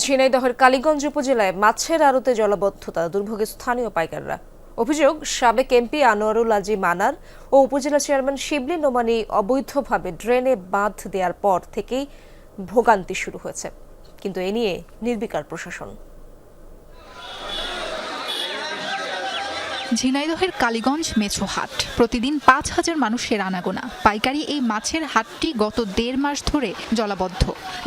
ঝিনাইদহের কালীগঞ্জ উপজেলায় মাছের আড়তে জলাবদ্ধতা, দুর্ভোগে স্থানীয় পাইকাররা। অভিযোগ, সাবেক এমপি আনোয়ারুল আজি মানার ও উপজেলা চেয়ারম্যান শিবলি নোমানি অবৈধভাবে ড্রেনে বাঁধ দেওয়ার পর থেকেই ভোগান্তি শুরু হয়েছে। কিন্তু এ নিয়ে নির্বিকার প্রশাসন। ঝিনাইদহের কালীগঞ্জ মেছো হাট। প্রতিদিন পাঁচ হাজার মানুষের আনাগোনা। পাইকারি এই মাছের হাটটি গত দেড় মাস ধরে জলাবদ্ধ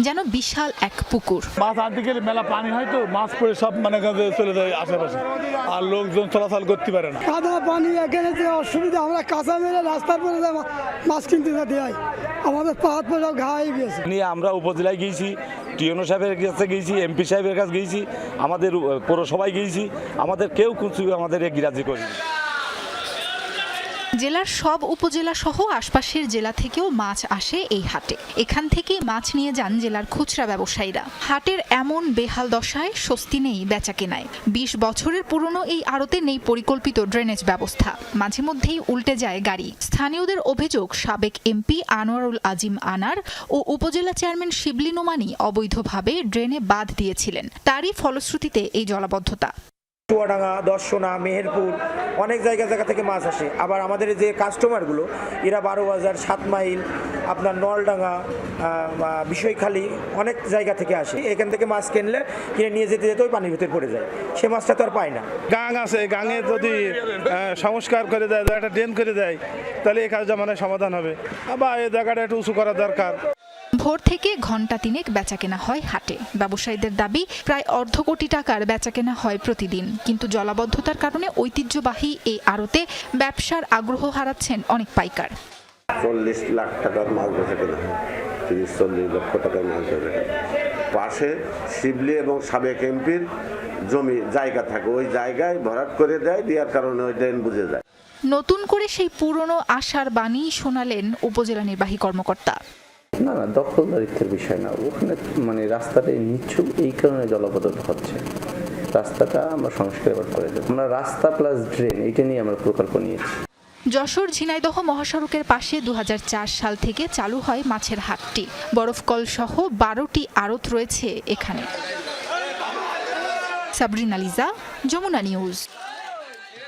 যেন বিশাল এক পুকুর। মাছ আনতে গেলে মেলা পানি হয় তো মাছ পড়ে সব মানে চলে যায় আশেপাশে। আর লোকজন চলাচল করতে পারে না। কাদা পানি এখানে যে অসুবিধা আমরা কাঁচা মেরে রাস্তার পরে মাছ কিনতে যেতে হয়। আমাদের পাহাড় পরে সব ঘা হয়ে গেছে নিয়ে আমরা উপজেলায় গিয়েছি টিএনও সাহেবের কাছে গিয়েছি এমপি সাহেবের কাছে গিয়েছি আমাদের পৌরসভায় গিয়েছি আমাদের কেউ কিছু আমাদের গ্রাহ্য করেনি। জেলার সব উপজেলা সহ আশপাশের জেলা থেকেও মাছ আসে এই হাটে। এখান থেকেই মাছ নিয়ে যান জেলার খুচরা ব্যবসায়ীরা। হাটের এমন বেহাল দশায় স্বস্তি নেই বেচা কেনায় বিশ বছরের পুরনো এই আড়তে নেই পরিকল্পিত ড্রেনেজ ব্যবস্থা। মাঝে মধ্যেই উল্টে যায় গাড়ি। স্থানীয়দের অভিযোগ, সাবেক এমপি আনোয়ারুল আজিম আনার ও উপজেলা চেয়ারম্যান শিবলি নোমানি অবৈধভাবে ড্রেনে বাঁধ দিয়েছিলেন। তারই ফলশ্রুতিতে এই জলাবদ্ধতা। চুয়াডাঙ্গা, দর্শনা, মেহেরপুর, অনেক জায়গা জায়গা থেকে মাছ আসে। আবার আমাদের যে কাস্টমারগুলো এরা বারো বাজার সাত মাইল, আপনার নলডাঙ্গা বিষয়খালী, অনেক জায়গা থেকে আসে। এখান থেকে মাছ কিনলে, কিনে নিয়ে যেতে যেতে ওই পানির ভিতরে পড়ে যায়। সে মাছটা তো আর পায় না। গাং আছে, গাঙে যদি সংস্কার করে দেয়, একটা ড্রেন করে দেয়, তাহলে এই কাজটা মানে সমাধান হবে। বা এই জায়গাটা একটু উঁচু করা দরকার। ভোর থেকে ঘণ্টা তিনেক বেচাকেনা হয় হাটে। ব্যবসায়ীদের দাবি প্রায় অর্ধ কোটি টাকার বেচাকেনা হয় প্রতিদিন। কিন্তু জলাবদ্ধতার কারণে ঐতিহ্যবাহী এই আড়তে ব্যবসার আগ্রহ হারাচ্ছেন অনেক পাইকার। চল্লিশ লাখ টাকার মাছ বেচা কেনা হয়। তিরিশ চল্লিশ লক্ষ টাকার মাছ বেচা কেনা পাশে শিবলি এবং সাবেক এমপির জমি জায়গা থাকে। ওই জায়গায় ভরাট করে দেয় দেওয়ার কারণে ওই ড্রেন বুঝে যায়। নতুন করে সেই পুরনো আশার বাণী শোনালেন উপজেলা নির্বাহী কর্মকর্তা। না না, দখলদারিত্বের বিষয় না। ওখানে মানে রাস্তাটা নিচ্ছু এই কারণে জলাবদ্ধতা হচ্ছে। রাস্তাটা আমরা সংস্কার করে দেবো। আমরা রাস্তা প্লাস ড্রেন এইটা নিয়ে আমরা প্রকল্প নিয়েছি। যশোর ঝিনাইদহ মহাসড়কের পাশে দু হাজার চার সাল থেকে চালু হয় মাছের হাটটি। বরফকল সহ বারোটি আড়ত রয়েছে এখানে। সাবরিনা লিজা, যমুনা নিউজ।